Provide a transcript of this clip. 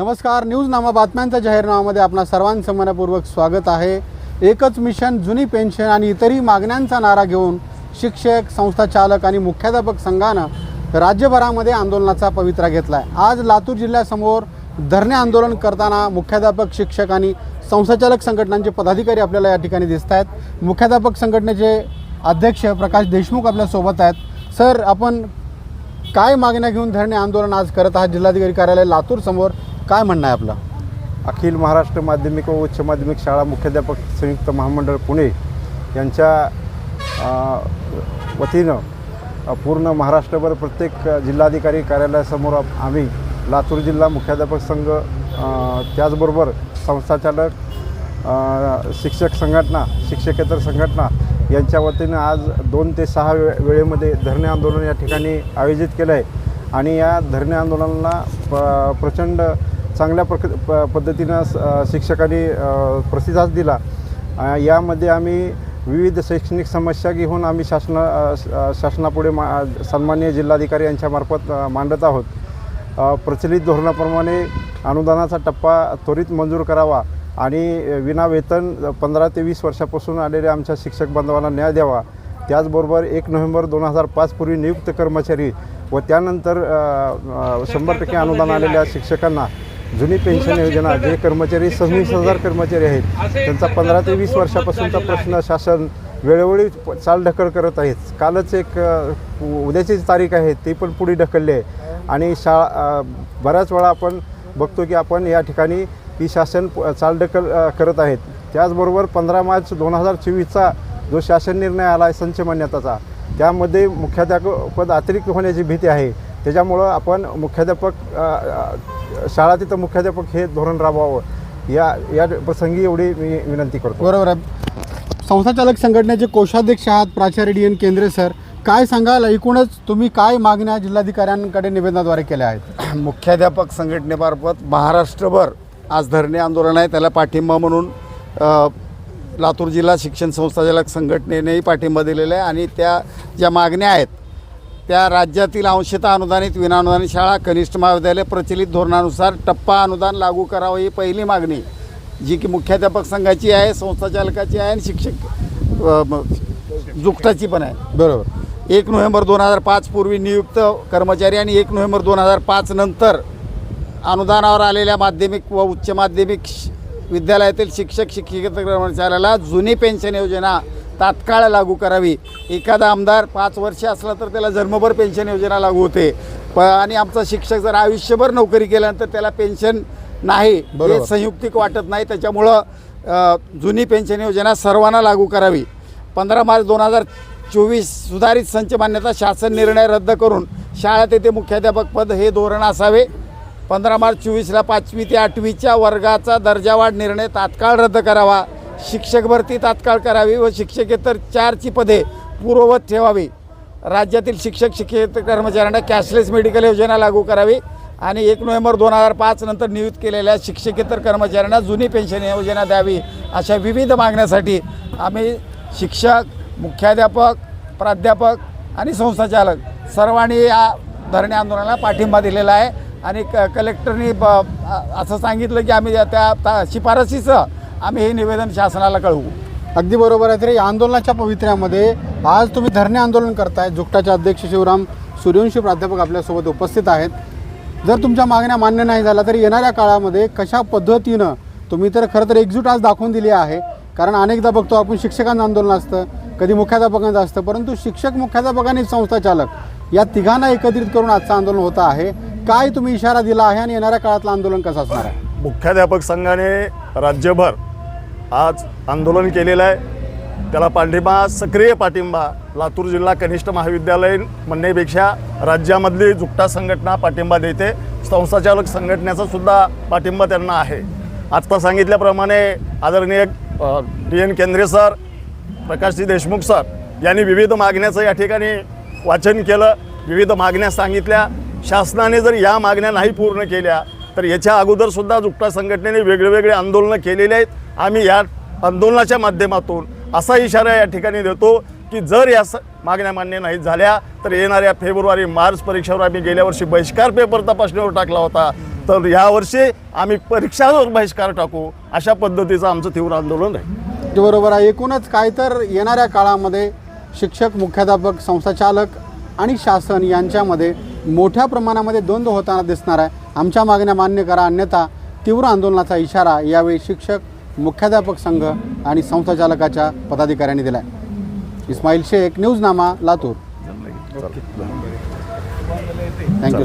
नमस्कार न्यूज नामा बातम्यांच्या जाहीरनाम्यामध्ये आपणा सर्वांचं मनपूर्वक स्वागत आहे. एकच मिशन जुनी पेन्शन आणि इतरही मागण्यांचा नारा घेऊन शिक्षक संस्था चालक आणि मुख्याध्यापक संघानं राज्यभरामध्ये आंदोलनाचा पवित्रा घेतला आहे आज लातूर जिल्ह्यासमोर धरणे आंदोलन करताना मुख्याध्यापक शिक्षक आणि संस्थाचालक संघटनांचे पदाधिकारी आपल्याला या ठिकाणी दिसत आहेत मुख्याध्यापक संघटनेचे अध्यक्ष प्रकाश देशमुख आपल्यासोबत आहेत. सर आपण काय मागण्या घेऊन धरणे आंदोलन आज करत आहात? जिल्हाधिकारी कार्यालय लातूरसमोर काय म्हणणं आहे आपलं? अखिल महाराष्ट्र माध्यमिक व उच्च माध्यमिक शाळा मुख्याध्यापक संयुक्त महामंडळ पुणे यांच्या वतीनं पूर्ण महाराष्ट्रभर प्रत्येक जिल्हाधिकारी कार्यालयासमोर आम्ही लातूर जिल्हा मुख्याध्यापक संघ त्याचबरोबर संस्थाचालक शिक्षक संघटना शिक्षकेतर संघटना यांच्या वतीनं आज दोन ते सहा वे वेळेमध्ये धरणे आंदोलन या ठिकाणी आयोजित केलं आहे आणि या धरणे आंदोलनाला प प्रचंड चांगल्या प्रक प पद्धतीनं स- शिक्षकांनी प्रतिसाद दिला. यामध्ये आम्ही विविध शैक्षणिक समस्या घेऊन आम्ही शासना शासनापुढे मा सन्मान्य जिल्हाधिकारी यांच्यामार्फत मांडत आहोत. प्रचलित धोरणाप्रमाणे अनुदानाचा टप्पा त्वरित मंजूर करावा आणि विना वेतन पंधरा ते वीस वर्षापासून आलेल्या आमच्या शिक्षक बांधवांना न्याय द्यावा. त्याचबरोबर एक नोव्हेंबर दोन हजार पाचपूर्वी नियुक्त कर्मचारी व त्यानंतर शंभर टक्के अनुदान आलेल्या शिक्षकांना जुनी पेन्शन योजना जे कर्मचारी सव्वीस हजार कर्मचारी आहेत त्यांचा पंधरा ते वीस वर्षापासूनचा प्रश्न शासन वेळोवेळी प- चालढकल करत आहेत. कालच एक उद्याची तारीख आहे ती पण पुढे ढकलली आहे. आणि शाळा बऱ्याच वेळा आपण बघतो की आपण या ठिकाणी ही शासन चालढकल करत आहेत. त्याचबरोबर पंधरा मार्च दोन हजार चोवीसचा जो शासन निर्णय आला आहे संच मान्यताचा त्यामध्ये मुख्याध्यापक पद अतिरिक्त होण्याची भीती आहे. त्याच्यामुळं आपण मुख्याध्यापक शाळा तिथं मुख्याध्यापक हे धोरण राबवावं. या या प्रसंगी एवढी मी विनंती करतो. बरोबर आहे. संस्थाचालक संघटनेचे कोषाध्यक्ष आहात प्राचार्य डी एन केंद्रे सर. काय सांगाल? एकूणच तुम्ही काय मागण्या जिल्हाधिकाऱ्यांकडे निवेदनाद्वारे केल्या आहेत? मुख्याध्यापक संघटनेमार्फत महाराष्ट्रभर आज धरणे आंदोलन आहे. त्याला पाठिंबा म्हणून लातूर जिल्हा शिक्षण संस्थाचालक संघटनेनेही पाठिंबा दिलेला आहे. आणि त्या ज्या मागण्या आहेत त्या राज्यातील अंशतः अनुदानित विनाअनुदानित शाळा कनिष्ठ महाविद्यालय प्रचलित धोरणानुसार टप्पा अनुदान लागू करावं ही पहिली मागणी. जी की मुख्याध्यापक संघाची आहे संस्थाचालकाची आहे आणि शिक्षक जुकटाची पण आहे. बरोबर. एक नोव्हेंबर दोन हजार पाच पूर्वी नियुक्त कर्मचारी आणि एक नोव्हेंबर दोन हजार पाच नंतर अनुदानावर आलेल्या माध्यमिक व उच्च माध्यमिक श- विद्यालयातील शिक्षक शिक्षकेतर कर्मचाऱ्याला जुनी पेन्शन योजना तात्काळ लागू करावी. एखादा आमदार पाच वर्ष असला तर त्याला जन्मभर पेन्शन योजना लागू होते. प आणि आमचा शिक्षक जर आयुष्यभर नोकरी केल्यानंतर त्याला पेन्शन नाही. हे संयुक्तिक वाटत नाही. त्याच्यामुळं जुनी पेन्शन योजना सर्वांना लागू करावी. पंधरा मार्च दोन हजार चोवीस सुधारित संच मान्यता शासन निर्णय रद्द करून शाळेत येथे मुख्याध्यापक पद हे धोरण असावे. पंधरा मार्च चोवीसला पाचवी ते आठवीच्या वर्गाचा दर्जावाढ निर्णय तात्काळ रद्द करावा. शिक्षक भरती तात्काळ करावी व शिक्षकेतर चारची पदे पूर्ववत ठेवावी. राज्यातील शिक्षक शिक्षकेतर कर्मचाऱ्यांना कॅशलेस मेडिकल योजना लागू करावी आणि एक नोव्हेंबर दोन हजार पाच नंतर नियुक्त केलेल्या शिक्षकेतर कर्मचाऱ्यांना जुनी पेन्शन योजना द्यावी अशा विविध मागण्यासाठी आम्ही शिक्षक मुख्याध्यापक प्राध्यापक आणि संस्थाचालक सर्वांनी या धरणे आंदोलनाला पाठिंबा दिलेला आहे. आणि क कलेक्टरनी ब असं सांगितलं की आम्ही त्या त्या शिफारसीचं आम्ही हे निवेदन शासनाला कळवू. अगदी बरोबर आहे. तरी या आंदोलनाच्या पवित्र्यामध्ये आज तुम्ही धरणे आंदोलन करताय. जुकटाचे अध्यक्ष शिवराम सूर्यवंशी प्राध्यापक आपल्यासोबत उपस्थित आहेत. जर तुमच्या मागण्या मान्य नाही झाल्या तर येणाऱ्या काळामध्ये कशा पद्धतीनं तुम्ही तर खरं तर एकजूट आज दाखवून दिली आहे. कारण अनेकदा बघतो आपण शिक्षकांचं आंदोलन असतं कधी मुख्याध्यापकांचं असतं परंतु शिक्षक मुख्याध्यापक आणि संस्थाचालक या तिघांना एकत्रित करून आजचं आंदोलन होतं आहे. काय तुम्ही इशारा दिला आहे आणि येणाऱ्या काळातलं आंदोलन कसं असणार आहे? मुख्याध्यापक संघाने राज्यभर आज आंदोलन केलेलं आहे. त्याला पाठिंबा सक्रिय पाठिंबा लातूर जिल्हा कनिष्ठ महाविद्यालय म्हणण्यापेक्षा राज्यामधली जुकटा संघटना पाठिंबा देते. संस्थाचालक संघटनेचा सुद्धा पाठिंबा त्यांना आहे. आत्ता सांगितल्याप्रमाणे आदरणीय D N Kendre sir Prakashji Deshmukh sir यांनी विविध मागण्याचं या ठिकाणी वाचन केलं. विविध मागण्या सांगितल्या. शासनाने जर या मागण्या नाही पूर्ण केल्या तर याच्या अगोदरसुद्धा जुकटा संघटनेने वेगळे आंदोलनं केलेले आहेत. आम्ही या आंदोलनाच्या माध्यमातून असा इशारा या ठिकाणी देतो की जर या स मागण्या मान्य नाही झाल्या तर येणाऱ्या फेब्रुवारी मार्च परीक्षेवर आम्ही गेल्या वर्षी बहिष्कार पेपर तपासणीवर टाकला होता. तर यावर्षी आम्ही परीक्षावर बहिष्कार टाकू अशा पद्धतीचं आमचं तीव्र आंदोलन आहे. बरोबर आहे. एकूणच काय तर येणाऱ्या काळामध्ये शिक्षक मुख्याध्यापक संस्थाचालक आणि शासन यांच्यामध्ये मोठ्या प्रमाणामध्ये द्वंद्व होताना दिसणार आहे. आमच्या मागण्या मान्य करा अन्यथा तीव्र आंदोलनाचा इशारा यावेळी शिक्षक मुख्याध्यापक संघ आणि संस्थाचालकाच्या पदाधिकाऱ्यांनी दिला आहे इस्माईल शेख न्यूजनामा लातूर. Thank you